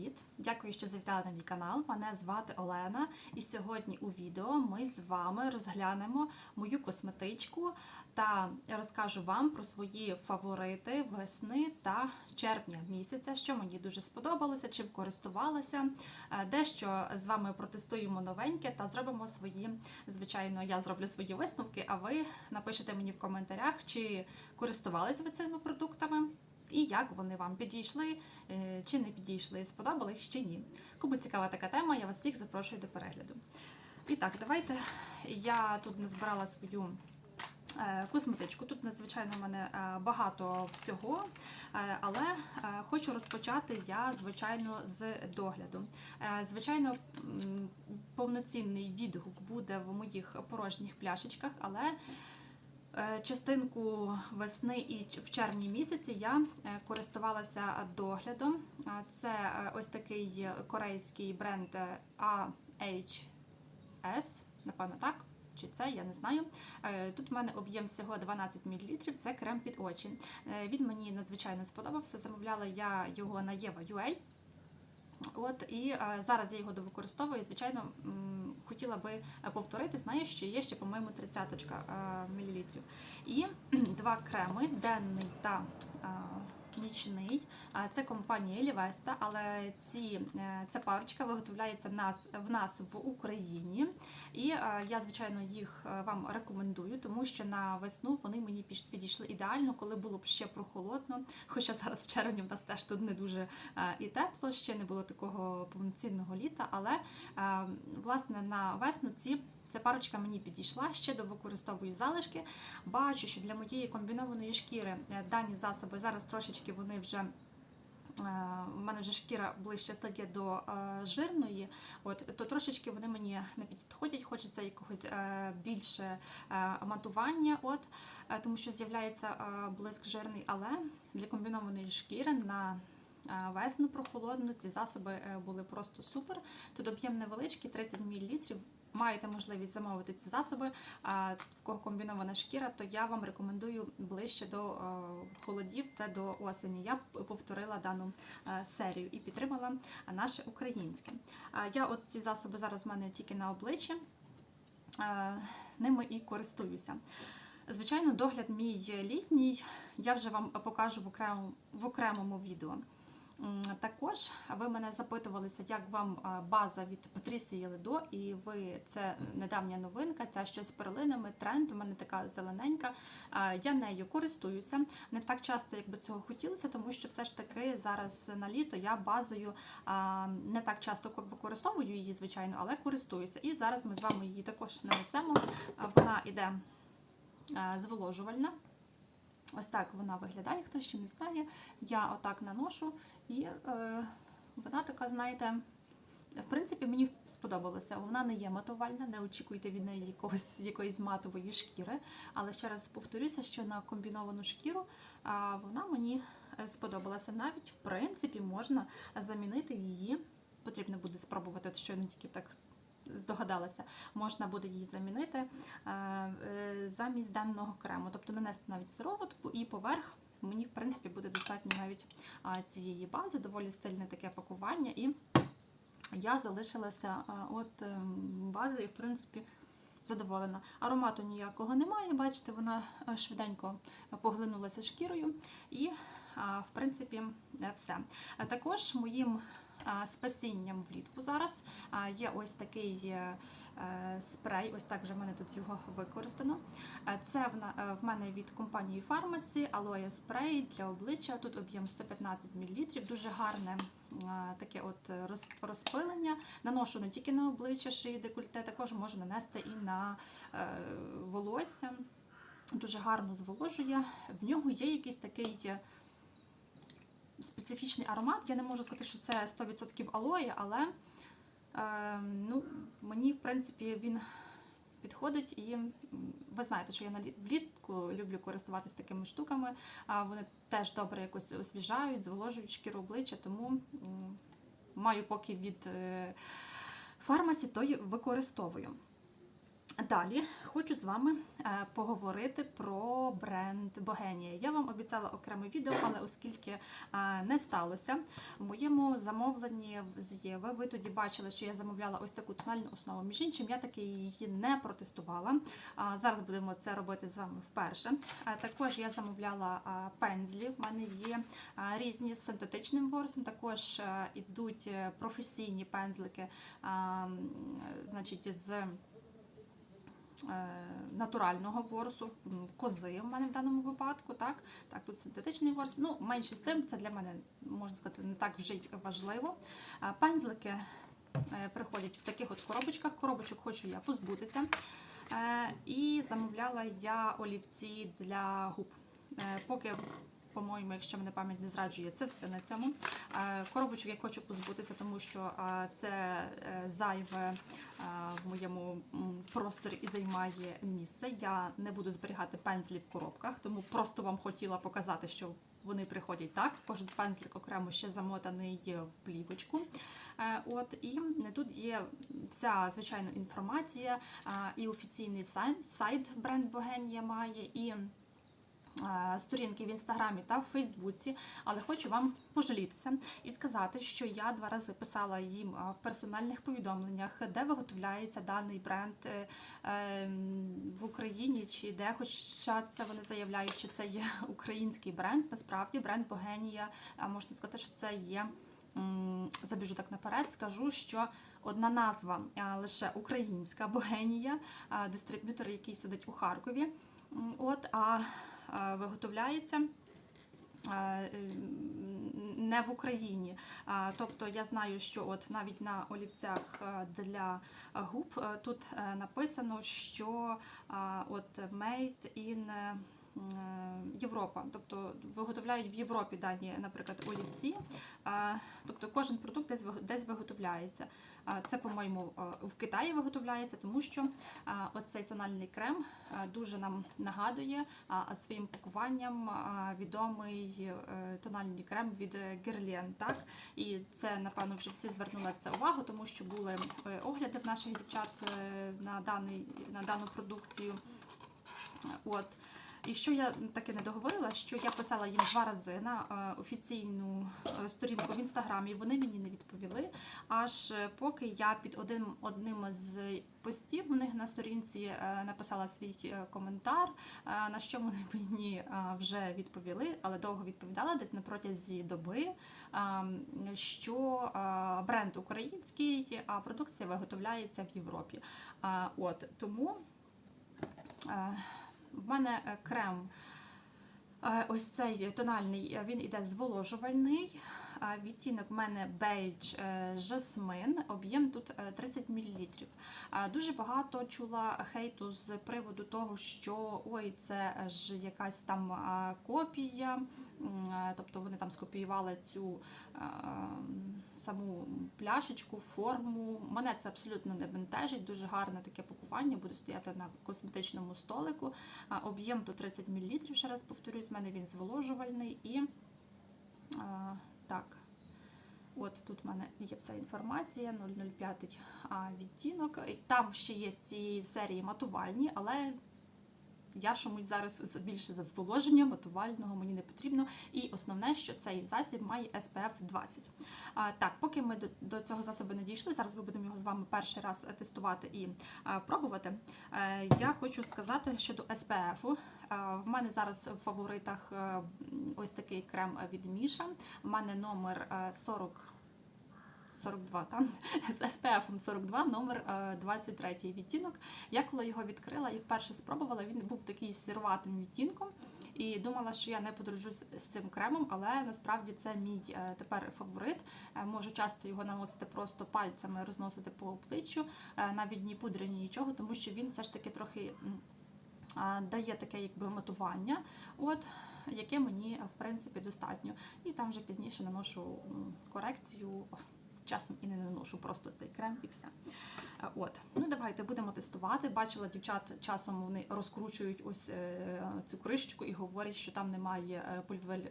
Привіт! Дякую, що завітали на мій канал. Мене звати Олена, і сьогодні у відео ми з вами розглянемо мою косметичку та розкажу вам про свої фаворити весни та червня місяця, що мені дуже сподобалося, чим користувалася. Е, Дещо з вами протестуємо новеньке та зробимо свої. Звичайно, я зроблю свої висновки, а ви напишете мені в коментарях, чи користувалися ви цими продуктами. І як вони вам підійшли е, чи не підійшли, сподобались чи ні. Кому цікава така тема, я вас всіх запрошую до перегляду. І так, давайте я тут назбирала свою е, косметичку. Тут надзвичайно в мене е, багато всього, але хочу розпочати я, звичайно, з догляду. Звичайно, повноцінний відгук буде в моїх порожніх пляшечках, але Частинку весни і в червні місяці я е, користувалася доглядом. Це е, ось такий корейський бренд е, AHS, напевно, так. Чи це, я не знаю. Е, Тут в мене об'єм всього 12 мл, це крем під очі. Е, Він мені надзвичайно сподобався. Замовляла я його на Єва.ua. От і е, зараз я його довикористовую. Звичайно, хотіла би е, повторити. Знаю, що є ще, по-моєму, 30 мл. І два креми денний та е, нічний. Це компанія Лівеста, але ці, е, ця парочка виготовляється нас, в нас в Україні. І е, я, звичайно, їх е, вам рекомендую, тому що на весну вони мені підійшли ідеально, коли було б ще прохолодно. Хоча зараз в червні в нас теж тут не дуже і тепло, ще не було такого повноцінного літа. Але власне на весну ці. Ця парочка мені підійшла, ще довикористовую залишки. Бачу, що для моєї комбінованої шкіри е, дані засоби зараз трошечки вони вже. е, У мене вже шкіра ближче стає до е, жирної, от то трошечки вони мені не підходять. Хочеться якогось е, більше е, матування, от е, тому що з'являється е, блиск жирний, але для комбінованої шкіри на е, весну прохолодну ці засоби е, були просто супер. Тут об'єм невеличкий, 30 мл. Маєте можливість замовити ці засоби. А в кого комбінована шкіра, то я вам рекомендую ближче до холодів, це до осені. Я повторила дану серію і підтримала наше українське. Я от ці засоби зараз в мене тільки на обличчі, ними і користуюся. Звичайно, догляд мій літній, я вже вам покажу в окремому, в окремому відео. Також ви мене запитувалися, як вам база від Патрісії Ледо, і ви це недавня новинка, ця щось з перлинами, тренд. У мене така зелененька. Я нею користуюся не так часто, як би цього хотілося, тому що все ж таки зараз на літо я базою не так часто використовую її, звичайно, але користуюся. І зараз ми з вами її також нанесемо. Вона іде зволожувальна. Ось так вона виглядає, хто ще не знає. Я отак наношу, і е, вона така, знаєте, в принципі, мені сподобалося. Вона не є матувальна, не очікуйте від неї якогось, якоїсь матової шкіри. Але ще раз повторюся, що на комбіновану шкіру а, вона мені сподобалася. Навіть, в принципі, можна замінити її. Потрібно буде спробувати, от щойно тільки так здогадалася, можна буде її замінити е, е, замість даного крему, тобто нанести навіть сироватку і поверх. Мені, в принципі, буде достатньо навіть цієї бази, доволі стильне таке пакування, і я залишилася от ем, базою, в принципі, задоволена. Аромату ніякого немає, бачите, вона е, швиденько поглинулася шкірою, і, в принципі, все. Також моїм спасінням влітку зараз є ось такий е, е, спрей, ось так вже в мене тут його використано. Е, Це в мене від компанії Pharmacy алоє спрей для обличчя. Тут об'єм 115 мл, дуже гарне таке от розпилення. Наношу не тільки на обличчя, шиї, декольте, також можу нанести і на волосся. Дуже гарно зволожує. В нього є якийсь такий специфічний аромат. Я не можу сказати, що це 100% алоє, але е, ну, мені, в принципі, він підходить. І ви знаєте, що я влітку люблю користуватися такими штуками. А вони теж добре якось освіжають, зволожують шкіру обличчя, тому маю поки від е, фармасі, то й використовую. Далі хочу з вами е, поговорити про бренд Богенія. Я вам обіцяла окреме відео, але оскільки е, не сталося, в моєму замовленні з Єви ви тоді бачили, що я замовляла ось таку тональну основу. Між іншим, я таки її не протестувала. Зараз будемо це робити з вами вперше. Також я замовляла пензлі. В мене є різні з синтетичним ворсом. Також е, ідуть е, професійні пензлики, значить, з е, натурального ворсу, кози в мене в даному випадку. Так, так тут синтетичний ворс. Ну, менше з тим, це для мене можна сказати не так вже й важливо. Пензлики е, приходять в таких от коробочках. Коробочок хочу я позбутися. Е, І замовляла я олівці для губ. Е, Поки по-моєму, якщо мене пам'ять не зраджує, це все на цьому. Е, Коробочок я хочу позбутися, тому що е, це е, зайве в моєму просторі і займає місце. Я не буду зберігати пензлі в коробках, тому просто вам хотіла показати, що вони приходять так. Кожен пензлик окремо ще замотаний в плівочку. От і тут є вся звичайно інформація, і офіційний сайт, сайт бренд Богенія має, і сторінки в інстаграмі та в Фейсбуці, але хочу вам пожалітися і сказати, що я два рази писала їм е, в персональних повідомленнях, де виготовляється даний бренд е, е, в Україні чи де, хоча це вони заявляють, що це є український бренд. Насправді бренд Богенія, е, можна сказати, що це є. Забіжу так наперед, скажу, що одна назва е, лише українська Богенія, е, дистриб'ютор, який сидить у Харкові. От, а е, виготовляється е, е, не в Україні. Тобто я знаю, що от навіть на олівцях е, для губ е, тут е, написано, що от made in е, Європа, тобто виготовляють в Європі дані, наприклад, олівці. Тобто кожен продукт десь виготовляється. Це, по-моєму, е, в Китаї виготовляється, тому що ось цей тональний крем дуже нам нагадує своїм пакуванням відомий е, тональний крем від Guerlain, так? І це, напевно, вже всі звернули на це увагу, тому що були е, огляди в наших дівчат е, на, даний, на дану продукцію. От. І що я таки не договорила, що я писала їм два рази на е, офіційну е, сторінку в інстаграмі, вони мені не відповіли. Аж е, поки я під одним одним з постів у них на сторінці написала свій коментар, на що вони мені вже відповіли, але довго відповідала десь на протязі доби, що бренд український, а продукція виготовляється в Європі. От тому. В мене е, крем. е, Ось цей тональний, е, він іде зволожувальний. Е, Відтінок в мене бейдж е, жасмин, об'єм тут е, 30 мл. Дуже багато чула хейту з приводу того, що ой, це ж якась там е, копія, е, тобто вони там скопіювали цю е, саму пляшечку, форму. Мене це абсолютно не бентежить. Дуже гарне таке пакування, буде стояти на косметичному столику. Об'єм до 30 мл, ще раз повторюсь, в мене він зволожувальний і так. От тут в мене є вся інформація, 005 відтінок. Там ще є цієї серії матувальні, але я чомусь зараз більше за зволоження матувального мені не потрібно. І основне, що цей засіб має SPF 20. А, так, поки ми до, до цього засобу не дійшли, зараз ми будемо його з вами перший раз тестувати і а, пробувати. Е, я хочу сказати щодо SPF. Е, В мене зараз в фаворитах е, ось такий крем від Міша. У мене номер е, 40. 42, там з SPF 42, номер е, 23 відтінок. Я коли його відкрила і вперше спробувала, він був такий сірватим відтінком. І думала, що я не подружусь з цим кремом, але насправді це мій е, тепер фаворит. Е, Можу часто його наносити просто пальцями, розносити по обличчю, е, навіть ні пудри, ні нічого, тому що він все ж таки трохи дає таке якби матування, от, яке мені е, в принципі достатньо. І там вже пізніше наношу корекцію. Часом і не наношу просто цей крем і все. Е, От, ну давайте будемо тестувати. Бачила дівчат, часом вони розкручують ось е, цю кришечку і говорять, що там немає пульвель...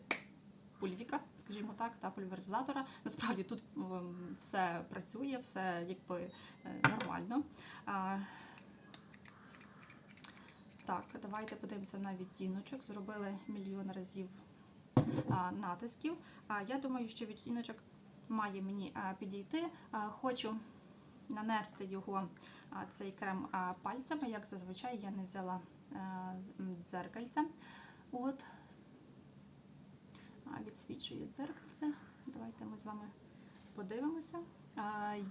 пульвіка, скажімо так, та пульверизатора. Насправді тут все працює, все якби нормально. Так, давайте подивимося на відтіночок. Зробили мільйон разів натисків. Я думаю, що відтіночок має мені підійти. Хочу нанести його цей крем пальцями. Як зазвичай, я не взяла дзеркальце. От. Відсвічує дзеркальце. Давайте ми з вами подивимося.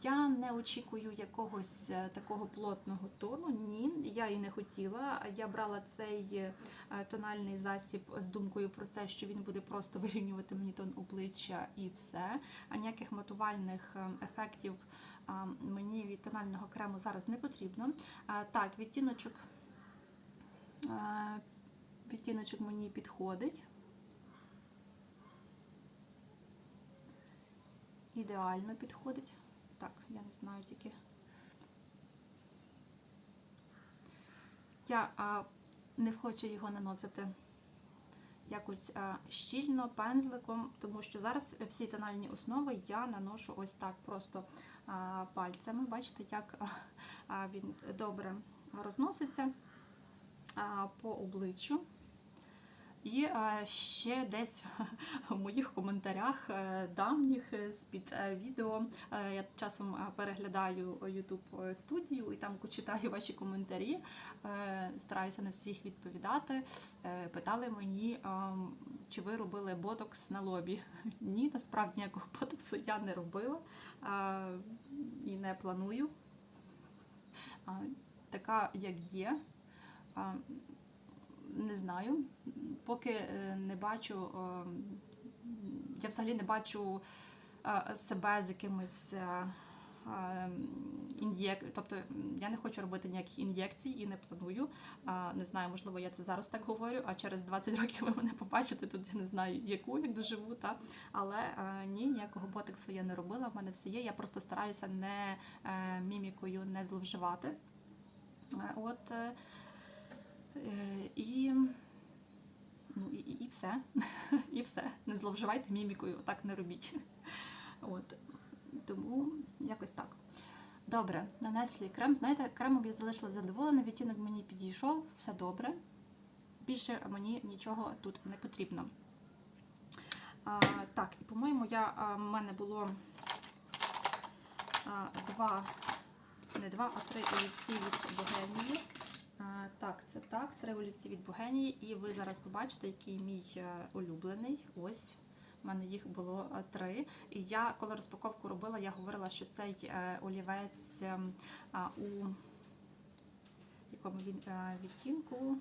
Я не очікую якогось е, такого плотного тону. Ні, я і не хотіла. Я брала цей е, тональний засіб з думкою про це, що він буде просто вирівнювати мені тон обличчя і все. А ніяких матувальних е, ефектів мені від тонального крему зараз не потрібно. Так, відтіночок, відтіночок мені підходить. Ідеально підходить. Так, я не знаю тільки. Я а, не хочу його наносити якось а, щільно, пензликом, тому що зараз всі тональні основи я наношу ось так просто а, пальцями. Бачите, як а, він добре розноситься а, по обличчю. І е, ще десь в моїх коментарях е, давніх е, з-під відео я часом переглядаю YouTube студію і там читаю ваші коментарі, стараюся на всіх відповідати. Питали мені, чи ви робили ботокс на лобі. Ні, насправді ніякого ботоксу я не робила і не планую. Така, як є. Не знаю, поки е, не бачу, е, я взагалі не бачу е, себе з якимись ін'єк... Тобто я не хочу робити ніяких ін'єкцій і не планую. Не знаю, можливо, я це зараз так говорю, а через 20 років ви мене побачите, тут я не знаю, яку, як доживу, та? але ні, ніякого ботексу я не робила, в мене все є. Я просто стараюся не мімікою не зловживати. От І, ну, і, і все. І все. Не зловживайте мімікою, так не робіть. От. Тому якось так. Добре, нанесли крем. Знаєте, кремом я залишила задоволена, відтінок мені підійшов, все добре. Більше мені нічого тут не потрібно. А, так, і по-моєму, я, в мене було а, два, не два, а три олівці від Богемії. Так, це так, три олівці від Богенії, і ви зараз побачите, який мій е, улюблений. Ось. У мене їх було е, три. І я, коли розпаковку робила, я говорила, що цей е, олівець ем, у якому він відтінку.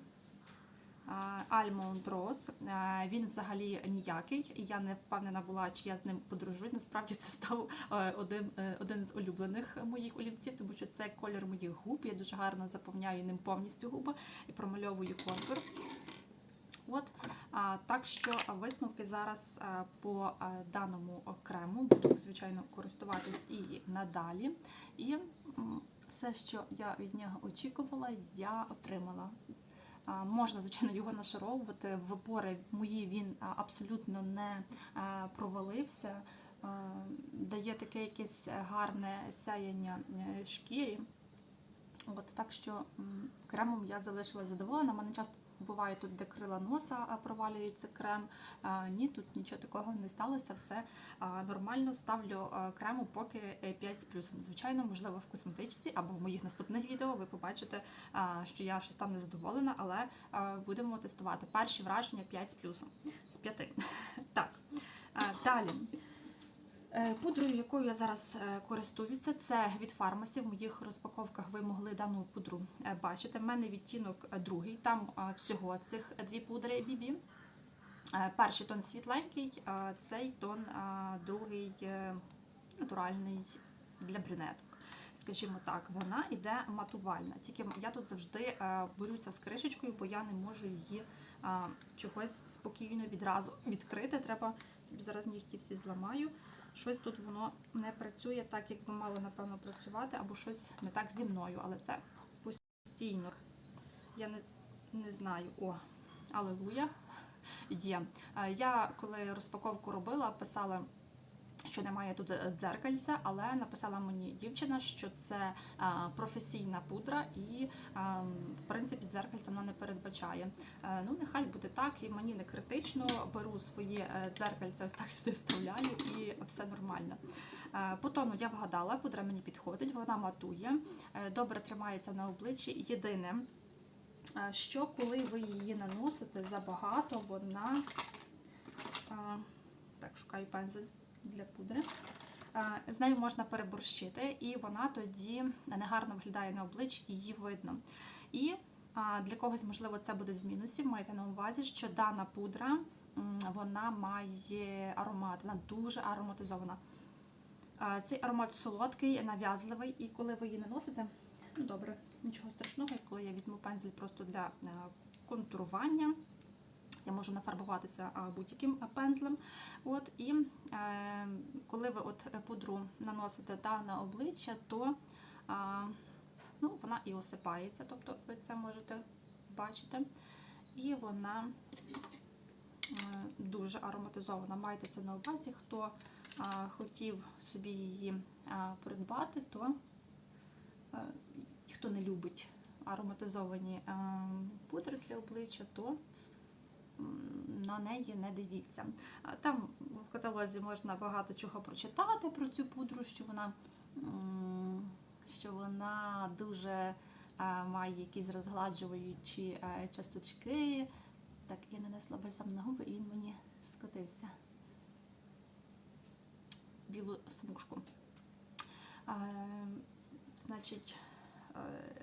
Almond Rose. Е, Він взагалі ніякий, і я не впевнена була, чи я з ним подружусь. Насправді це став е, один, е, один з улюблених моїх олівців, тому що це колір моїх губ. Я дуже гарно заповняю ним повністю губи і промальовую контур. От, а, так що висновки зараз по даному окрему буду, звичайно, користуватись і надалі. І все, що я від нього очікувала, я отримала. Можна, звичайно, його нашаровувати. В пори мої він абсолютно не провалився. Дає таке якесь гарне сяяння е, шкірі. От так що кремом я залишилася задоволена. У мене часто буває тут, де крила носа провалюється крем. Ні, тут нічого такого не сталося. Все нормально. Ставлю крему поки е, 5 з плюсом. Звичайно, можливо, в косметичці або в моїх наступних відео ви побачите, що я щось там не задоволена, але будемо тестувати. Перші враження 5 з плюсом з 5. Так. Далі. Е, Пудрою, якою я зараз е, користуюся, це від фармасі. В моїх розпаковках ви могли дану пудру е, бачити. У мене відтінок другий, там всього цих дві пудри. Е, Перший тон світленький, цей тон другий натуральний для брюнеток. Скажімо так, вона йде матувальна. Тільки я тут завжди борюся з кришечкою, бо я не можу її чогось спокійно відразу відкрити. Треба собі зараз нігті всі зламаю. Щось тут воно не працює так, як би мало, напевно, працювати, або щось не так зі мною, але це постійно. Я не, не знаю. О, алелуя. Є. Е, Я коли розпаковку робила, писала. Що немає тут е, дзеркальця, але написала мені дівчина, що це професійна пудра, і в принципі дзеркальця вона не передбачає. Е, ну, нехай буде так, і мені не критично. Беру своє е, дзеркальце, ось так сюди вставляю, і все нормально. Е, По тону я вгадала, пудра мені підходить, вона матує, е, добре тримається на обличчі. Єдине, е, що коли ви її наносите забагато, вона. е, Так, шукаю пензель для пудри. Е, З нею можна переборщити, і вона тоді негарно виглядає на обличчі, її видно. І для когось, можливо, це буде з мінусів. Майте на увазі, що дана пудра вона має аромат, вона дуже ароматизована. Е, Цей аромат солодкий, нав'язливий, і коли ви її наносите, ну добре, нічого страшного, коли я візьму пензель просто для е, контурування. Я можу нафарбуватися будь-яким пензлем. От, і е, коли ви от пудру наносите та на обличчя, то а, ну, вона і осипається, тобто ви це можете бачити. І вона е, дуже ароматизована. Майте це на увазі. Хто хотів собі її придбати, то е, хто не любить ароматизовані е, пудри для обличчя, то на неї не дивіться. Там в каталозі можна багато чого прочитати про цю пудру, що вона, що вона дуже е, має якісь розгладжуючі е, часточки. Так, я нанесла бальзам на губи, і він мені скотився в білу смужку. Е, Значить,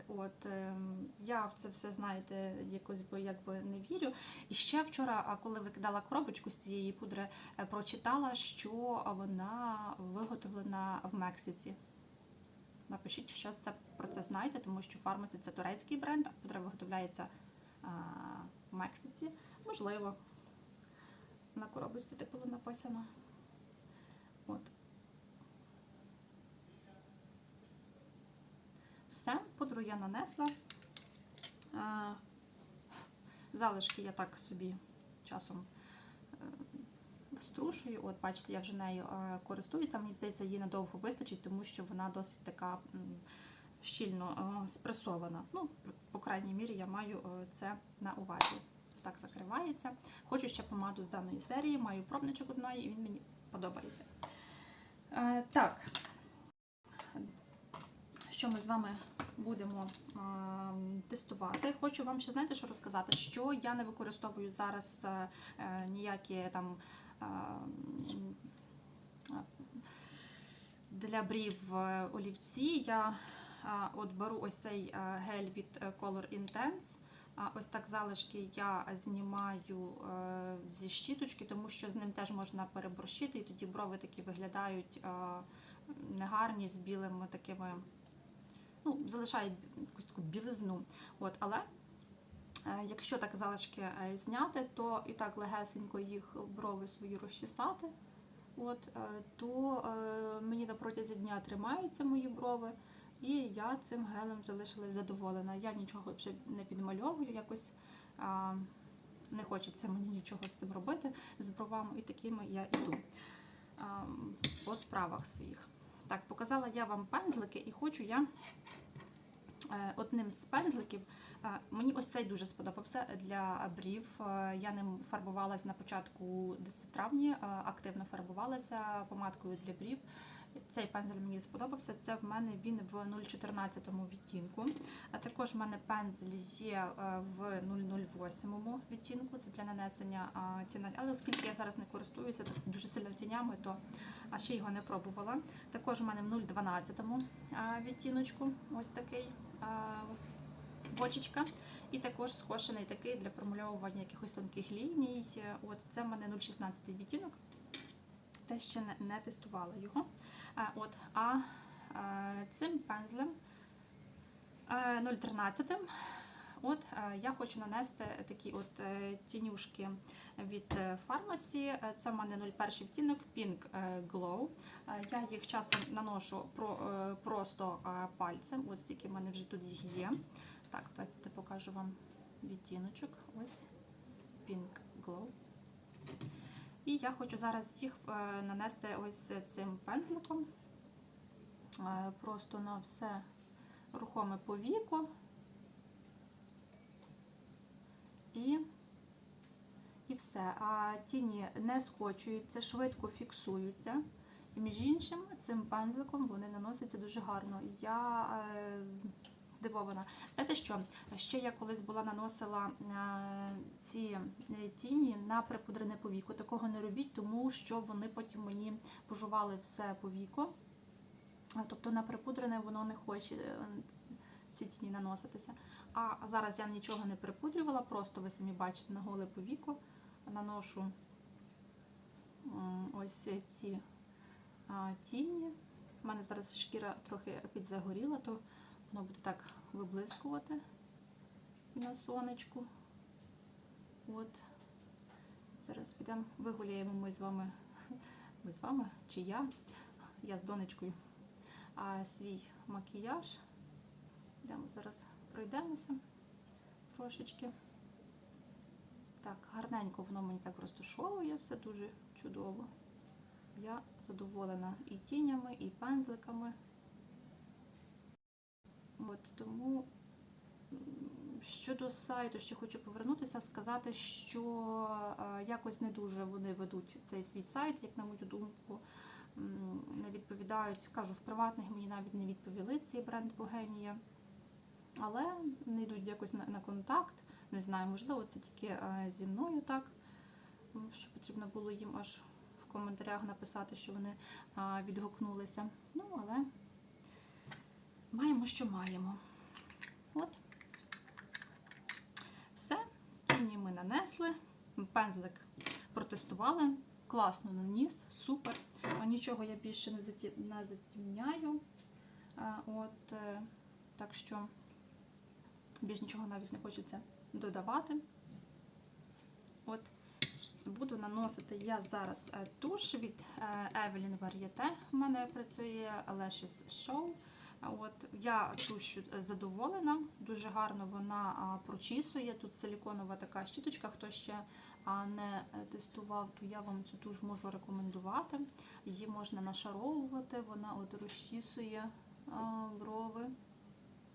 От е, я в це все знаєте, якось би якби не вірю. І ще вчора, коли викидала коробочку з цієї пудри, е, прочитала, що вона виготовлена в Мексиці. Напишіть, що це про це знаєте, тому що фармасі це турецький бренд, а пудра виготовляється а, в Мексиці. Можливо, на коробочці так було написано. От. Все, пудру я нанесла. Е, Залишки я так собі часом е, струшую. От, бачите, я вже нею е, користуюся. Мені здається, її надовго вистачить, тому що вона досить така щільно спресована. Ну, по крайній мірі, я маю це на увазі. Так закривається. Хочу ще помаду з даної серії, маю пробничок одної, і він мені подобається. Так, що ми з вами будемо а, тестувати. Хочу вам ще знаєте, що розказати, що я не використовую зараз е, е, ніякі там а, для брів е, олівці. Я а, от беру ось цей гель від Color Intense. А ось так залишки я знімаю зі щіточки, тому що з ним теж можна переборщити, і тоді брови такі виглядають негарні з білими такими ну, залишає якусь таку білизну. От, але е, якщо так залишки е, зняти, то і так легесенько їх брови свої розчесати, от, е, то мені на протязі дня тримаються мої брови. І я цим гелем залишилась задоволена. Я нічого вже не підмальовую, якось а, не хочеться мені нічого з цим робити з бровами, і такими я йду а, по справах своїх. Так, показала я вам пензлики і хочу я е, одним з пензликів. е, Мені ось цей дуже сподобався для брів. Е, Я ним фарбувалась на початку десь в травні, активно фарбувалася помадкою для брів. Цей пензель мені сподобався. Це в мене він в 0,14 відтінку. А також в мене пензель є е, в 0,08 відтінку. Це для нанесення тіней. Але оскільки я зараз не користуюся дуже сильно тінями, то ще його не пробувала. Також у мене в 0,12 а, відтіночку. Ось такий. Бочечка, і також скошений такий для промальовування якихось тонких ліній. От це в мене 0,16 відтінок. Те ще не, тестувала його. А, от, а е, цим пензлем е, 0,13 От е, я хочу нанести такі от е, тінюшки від е. Е, Це в мене 01 відтінок Pink е, Glow. Е, Я їх часом наношу про, е, просто е, пальцем. Ось які в мене вже тут є. Так, давайте покажу вам відтіночок. Ось Pink Glow. І я хочу зараз їх е, нанести ось цим пензликом. Е, Просто на все рухоме повіко. І, і все. А тіні не скочуються, швидко фіксуються. І між іншим, цим пензликом вони наносяться дуже гарно. Я е, здивована. Знаєте що? Ще я колись була наносила е, ці е, тіні на припудрене повіко. Такого не робіть, тому що вони потім мені пожували все повіко. Тобто на припудрене воно не хоче е, ці тіні наноситися. А зараз я нічого не припудрювала, просто ви самі бачите на голе повіко наношу ось ці тіні. У мене зараз шкіра трохи підзагоріла, то воно буде так виблискувати на сонечку. От. Зараз підемо, вигуляємо ми з вами, ми з вами чи я, я з донечкою, а, свій макіяж. Йдемо зараз пройдемося трошечки. Так, гарненько воно мені так розташовує, все дуже чудово. Я задоволена і тінями, і пензликами. От тому щодо сайту, ще хочу повернутися, сказати, що е, якось не дуже вони ведуть цей свій сайт, як на мою думку, не відповідають. Кажу, в приватних мені навіть не відповіли цей бренд Богенія, але не йдуть якось на, на контакт. Не знаю, можливо, це тільки е, зі мною так, що потрібно було їм аж в коментарях написати, що вони е, відгукнулися. Ну, але маємо, що маємо. От. Все, тіні ми нанесли, пензлик протестували, класно наніс, супер. Нічого я більше не заті- не затімняю. От, е, так що більш нічого навіть не хочеться додавати. От, буду наносити я зараз е, туш від е, Evelyn Varieté. У мене працює Lashes Show. От я тушу задоволена, дуже гарно вона прочісує. Тут силіконова така щіточка. Хто ще не е, тестував, то я вам цю туш можу рекомендувати. Її можна нашаровувати, вона от розчісує брови.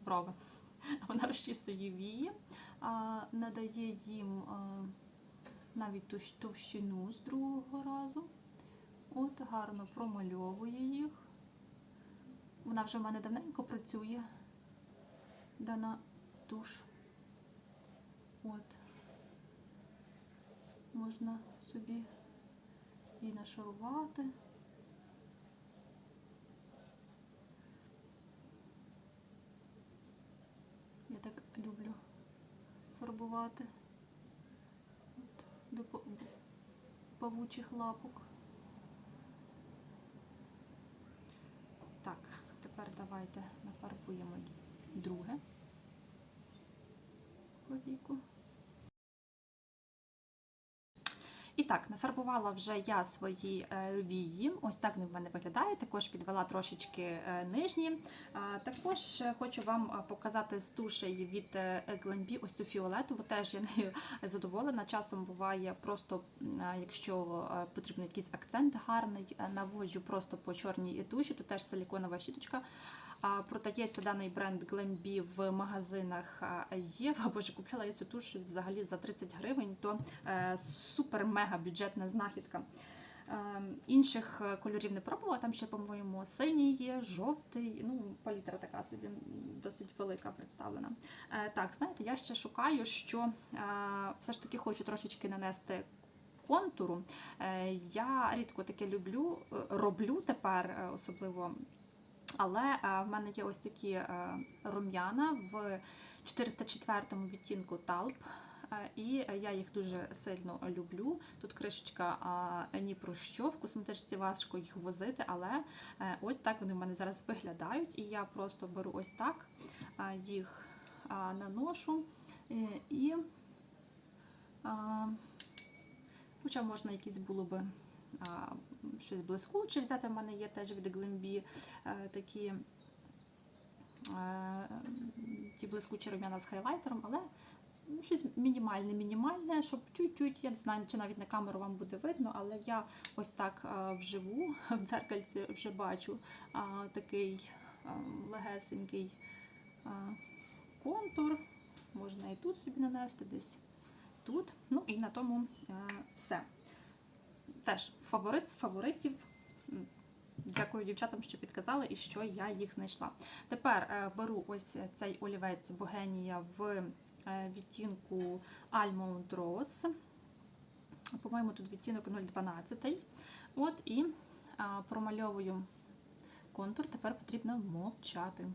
брови. Вона розчісує вії, надає їм навіть товщ- товщину з другого разу. От гарно промальовує їх. Вона вже в мене давненько працює. Дана туш. От. Можна собі і нашарувати. Я так люблю фарбувати От, до павучих лапок. Так, тепер давайте нафарбуємо друге повіку. І так, нафарбувала вже я свої е, вії. Ось так вони в мене виглядає. Також підвела трошечки е, нижні. Також е, хочу вам показати з тушей від Glambi ось цю фіолетову. Теж я нею задоволена. Часом буває просто, якщо потрібен якийсь акцент гарний, наводжу просто по чорній туші, то теж силіконова щіточка. Продається даний бренд Glambi в магазинах Єва. Боже, купляла я цю туш взагалі за 30 гривень, то е, супер-мега бюджетна знахідка. Е, Інших е, кольорів не пробувала, там ще, по-моєму, синій є, жовтий, ну, палітра така собі досить велика представлена. Так, знаєте, я ще шукаю, що все ж таки хочу трошечки нанести контуру. Я рідко таке люблю, роблю тепер, особливо але е, в мене є ось такі е, рум'яна в 404 відтінку талп. е, І я їх дуже сильно люблю. Тут кришечка а, ні про що, в косметичці важко їх возити, але ось так вони в мене зараз виглядають. І я просто беру ось так, їх наношу і, хоча можна якісь було би щось блискуче взяти. В мене є теж від Glambi е, такі е, ті блискучі рум'яна з хайлайтером, але ну, щось мінімальне, мінімальне, щоб чуть-чуть, я не знаю, чи навіть на камеру вам буде видно, але я ось так вживу в дзеркальці вже бачу такий легесенький контур. Можна і тут собі нанести, десь тут. Ну і на тому все. Теж фаворит з фаворитів. Дякую дівчатам, що підказали і що я їх знайшла. Тепер е, беру ось цей олівець Богенія в е, відтінку Almond Rose. По-моєму, тут відтінок 0,12. От і промальовую контур. Тепер потрібно мовчати.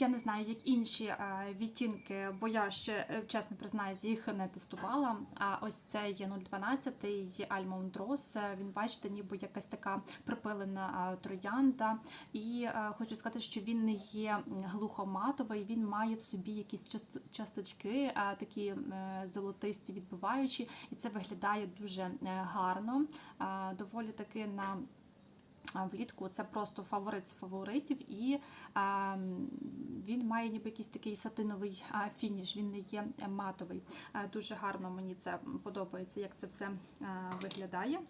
Я не знаю, як інші е, відтінки, бо я ще, е, чесно признаюсь, їх не тестувала. А ось цей 012 Almond Rose, він, бачите, ніби якась така припилена е, троянда. І хочу сказати, що він не є глухоматовий, він має в собі якісь част- часточки, такі золотисті, відбиваючі, і це виглядає дуже гарно. Доволі таки на Влітку це просто фаворит з фаворитів, і а, він має ніби якийсь такий сатиновий фініш, він не є матовий. А, дуже гарно мені це подобається, як це все а, виглядає.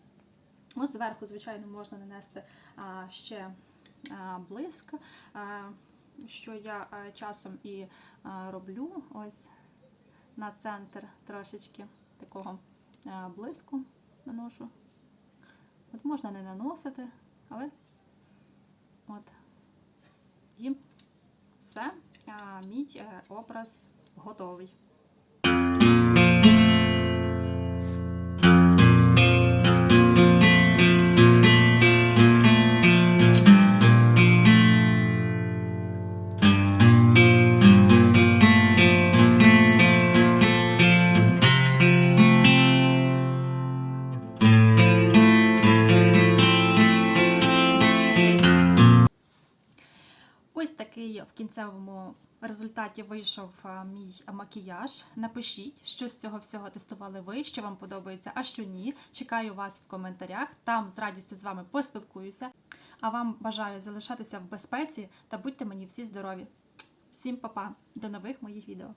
От зверху, звичайно, можна нанести а, ще а, блиск, а, що я а, часом і а, роблю. Ось на центр трошечки такого а, блиску наношу. От можна не наносити, але от і все, мій е, образ готовий. Кінцевому результаті вийшов мій макіяж. Напишіть, що з цього всього тестували ви, що вам подобається, а що ні. Чекаю вас в коментарях. Там з радістю з вами поспілкуюся. А вам бажаю залишатися в безпеці та будьте мені всі здорові. Всім па-па! До нових моїх відео.